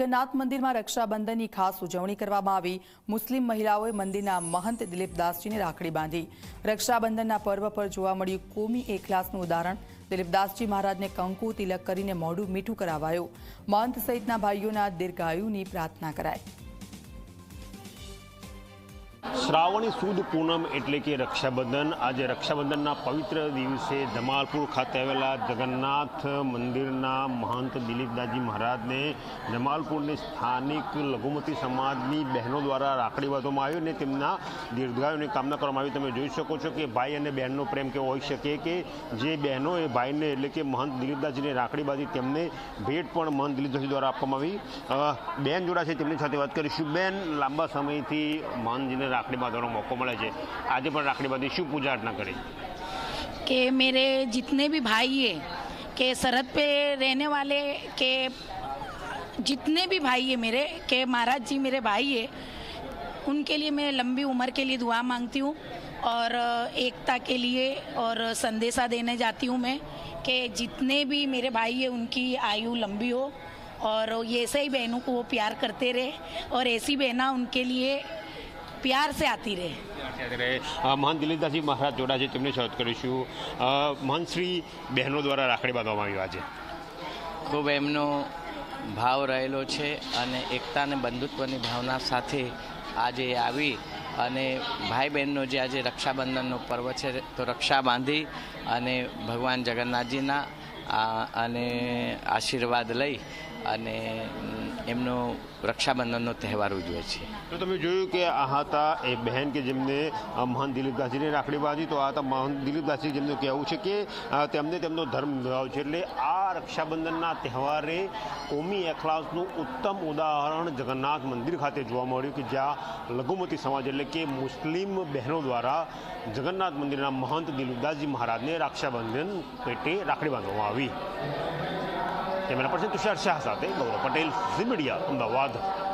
જગન્નાથ મંદિરમાં રક્ષાબંધનની ખાસ ઉજવણી કરવામાં આવી. મુસ્લિમ મહિલાઓએ મંદિરના મહંત દિલીપદાસજીને રાખડી બાંધી. રક્ષાબંધનના પર્વ પર જોવા મળ્યું, કોમી એકલાસનું ઉદાહરણ. દિલીપદાસજી મહારાજને કંકુ, તિલક કરીને મોઢું મીઠું કરાવાયું. મહંત સહિતના ભાઈઓના દીર્ઘાયુની પ્રાર્થના કરાઈ. શ્રાવણી સુદ પૂનમ એટલે કે રક્ષાબંધન. આજે રક્ષાબંધનના પવિત્ર દિવસે જમાલપુર ખાતે આવેલા જગન્નાથ મંદિરના મહંત દિલીપદાસજી મહારાજને જમાલપુરની સ્થાનિક લઘુમતી સમાજની બહેનો દ્વારા રાખડી બાંધવામાં આવી અને તેમના દીર્ઘાયુની કામના કરવામાં આવી. તમે જોઈ શકો છો કે ભાઈ અને બહેનનો પ્રેમ કેવો હોઈ શકે કે જે બહેનો એ ભાઈને એટલે કે મહંત દિલીપદાસજીને રાખડી બાંધી તેમને ભેટ પણ મહંત દિલીપદાસજી દ્વારા આપવામાં આવી. બહેન જોડા છે તેમની સાથે વાત કરીશું. બેન, લાંબા સમયથી મહંતજીને રાખડી બાંધવાનો મોકો મળે છે આજે પણ રાખડી બાંધી શું પૂજા અર્ચના કરી कि मेरे जितने भी भाई हैं कि सरहद पे रहने वाले के जितने भी भाई हैं मेरे के महाराज जी मेरे भाई हैं उनके लिए मैं लंबी उम्र के लिए दुआ मांगती हूँ और एकता के लिए और संदेशा देने जाती हूँ मैं कि जितने भी मेरे भाई हैं उनकी आयु लंबी हो और ये ऐसे ही बहनों को वो प्यार करते रहे और ऐसी बहना उनके लिए प्यार से आती रहे ત્યારે અ, મહંત દિલીપદાસજી મહારાજ જોડા છે તેમની સાથે વાત કરીશું અ, મહંત શ્રી બહેનો દ્વારા રાખડી બાંધવામાં આવ્યું આજે ખૂબ એમનો ભાવ રહેલો છે અને એકતા અને બંધુત્વની ભાવના સાથે આજે આવી અને ભાઈ બહેનનો જે આજે રક્ષાબંધનનો પર્વ છે તો રક્ષા બાંધી અને ભગવાન જગન્નાથજીના આ, અને આશીર્વાદ લઈ અને એમનો રક્ષાબંધનનો તહેવાર ઉજવે છે. તો તમે જોયું કે આ હતા એ બહેન કે જેમને મહાન મહંત દિલીપદાસજીને રાખડી બાંધી, તો આ હતા મહંત દિલીપદાસજી જેમનું કહેવું છે કે તેમને તેમનો ધર્મ નિભાવ છે. એટલે આ રક્ષાબંધનના તહેવારે કોમી એખલાસનું ઉત્તમ ઉદાહરણ જગન્નાથ મંદિર ખાતે જોવા મળ્યું કે જ્યાં લઘુમતી સમાજ એટલે કે મુસ્લિમ બહેનો દ્વારા જગન્નાથ મંદિરના મહંત દિલીપદાસજી મહારાજને રક્ષાબંધન પેટે રાખડી બાંધવામાં આવી કેમેરા પર્સન તુષાર શાહ સાથે ગૌરવ પટેલ ઝી મીડિયા અમદાવાદ.